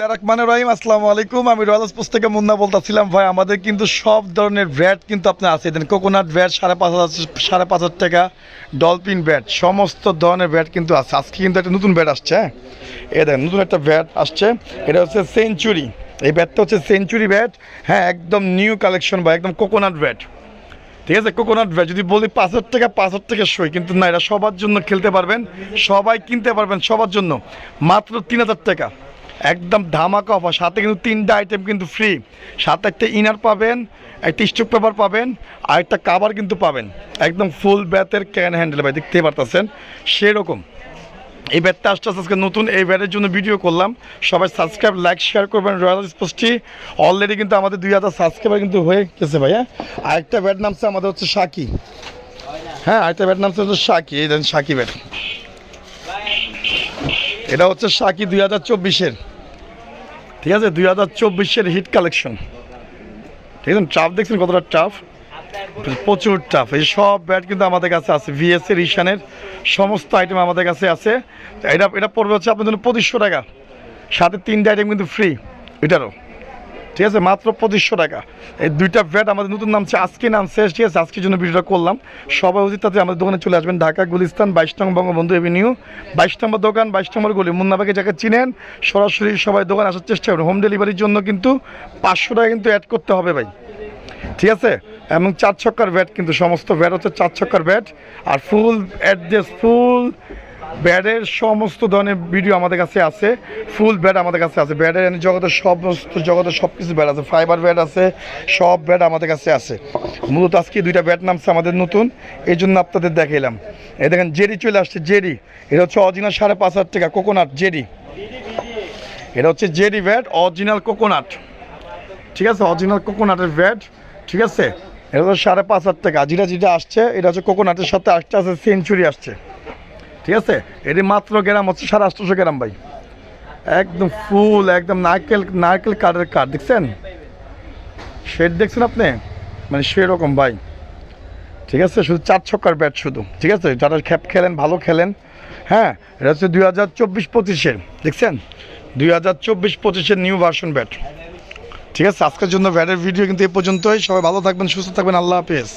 রাহমানের রহিম, আসসালামু আলাইকুম। আমি রয়্যাল স্পোর্টস থেকে মুন্না বলতেছিলাম। ভাই, আমাদের কিন্তু সব ধরনের ব্যাট কিন্তু আপনি আছে। দেন কোকোনাট ব্যাট সাড়ে পাঁচ হাজার, সাড়ে পাঁচ হাজার টাকা, ডলফিন ব্যাট, সমস্ত ধরনের ব্যাট কিন্তু আছে। আজকে কিন্তু একটা নতুন ব্যাট আসছে হ্যাঁ? এ দেখেন, নতুন একটা ব্যাট আসছে। এটা হচ্ছে সেঞ্চুরি। এই ব্যাটটা হচ্ছে সেঞ্চুরি ব্যাট হ্যাঁ একদম নিউ কালেকশন বা একদম কোকোনাট ব্যাট। ঠিক আছে? কোকোনাট ব্যাট, যদি বলি পাঁচ হাজার টাকা, পাঁচ হাজার টাকা সই, কিন্তু না, এটা সবার জন্য খেলতে পারবেন। সবাই কিনতে পারবেন সবার জন্য। মাত্র তিন হাজার টাকা। একদম ধামাকা অফার সাথে কিন্তু তিনটা আইটেম কিন্তু ফ্রি সাথে একটা ইনার পাবেন, একটা স্টক পেপার পাবেন, আর একটা কাভার কিন্তু পাবেন। একদম ফুল ব্যাথের ক্যান হ্যান্ডেল ভাই, দেখতে পারতেছেন? সেরকম। এই ব্যাটটা আসতে আজকে নতুন, এই ব্যাটের জন্য ভিডিও করলাম। সবাই সাবস্ক্রাইব লাইক শেয়ার করবেন রয়্যাল স্পোর্টসটি অলরেডি কিন্তু আমাদের দুই হাজার সাবস্ক্রাইবার কিন্তু হয়ে গেছে ভাইয়া আরেকটা ব্যাট নামছে আমাদের হচ্ছে সাকি। হ্যাঁ আরেকটা ব্যাট নামছে হচ্ছে সাকি। এই দেখেন সাকি ব্যাট এটা হচ্ছে সাকি দুই হাজার চব্বিশের। ঠিক আছে? দুই হাজার চব্বিশের হিট কালেকশন। ঠিক আছে? ট্রাফ দেখছেন কতটা টাফ প্রচুর টাফ এই সব ব্যাট কিন্তু আমাদের কাছে আছে। ভিএস এর ঈশানের সমস্ত আইটেম আমাদের কাছে আছে। এটা এটা পড়বে হচ্ছে আপনার জন্য পঁচিশশো টাকা। সাথে তিনটে আইটেম কিন্তু ফ্রি এটারও। ঠিক আছে, মাত্র পঁচিশশো টাকা। এই দুইটা ব্যাট আমাদের নতুন নামছে, আজকে নামছে, ঠিক আছে, আজকের জন্য ভিডিওটা করলাম। সবাই উচিত তাতে আমাদের দোকানে চলে আসবেন, ঢাকা, গুলিস্তান, বাইশ নম্বর বঙ্গবন্ধু এভিনিউ বাইশ নম্বর দোকান, বাইশ নম্বর গলি, মুন্নাবাগে যাকে চিনেন, সরাসরি সবাই দোকান আসার চেষ্টা করুন। হোম ডেলিভারির জন্য কিন্তু পাঁচশো টাকা কিন্তু অ্যাড করতে হবে ভাই। ঠিক আছে? এবং চার ছক্কার ব্যাট কিন্তু সমস্ত ব্যাট হচ্ছে চার ছক্কার ব্যাট আর ফুল অ্যাড্রেস ফুল ব্যাটের সমস্ত ধরনের ভিডিও আমাদের কাছে আছে। ফুল ব্যাট আমাদের কাছে আছে। ব্যাটের জগতের সমস্ত জগতের সব কিছু ব্যাট আছে। ফাইবার ব্যাট আছে, সব ব্যাট আমাদের কাছে আছে। মূলত আজকে দুইটা ব্যাট নামছে আমাদের নতুন। এই জন্য আপনাদের দেখাইলাম। এই দেখেন জেরি চলে আসছে। জেরি এটা হচ্ছে অরিজিনাল সাড়ে পাঁচ হাজার টাকা কোকোনাট জেরি এটা হচ্ছে জেরি ব্যাট অরিজিনাল কোকোনাট ঠিক আছে? অরিজিনাল কোকোনাটের ব্যাট ঠিক আছে? এটা তো সাড়ে পাঁচ হাজার টাকা। যেটা যেটা আসছে, এটা হচ্ছে কোকোনাটের সাথে আসতে আসতে সেঞ্চুরি আসছে। ঠিক আছে? এটি মাত্র গ্রাম হচ্ছে সাড়ে আটশোশো গ্রাম ভাই। একদম ফুল একদম নারকেল নারকেল কাঠের কাঠ, দেখছেন? শেড দেখছেন আপনি? মানে সেরকম ভাই। ঠিক আছে? শুধু চার ছক্কার ব্যাট শুধু। ঠিক আছে? যারা খেপ খেলেন, ভালো খেলেন হ্যাঁ? এটা হচ্ছে দুই হাজার চব্বিশ পঁচিশের, দেখছেন? দুই হাজার চব্বিশ পঁচিশের নিউ ভার্সন ব্যাট ঠিক আছে, আজকের জন্য ভ্যাটের ভিডিও কিন্তু এ পর্যন্তই। সবাই ভালো থাকবেন, সুস্থ থাকবেন। আল্লাহ হাফেজ।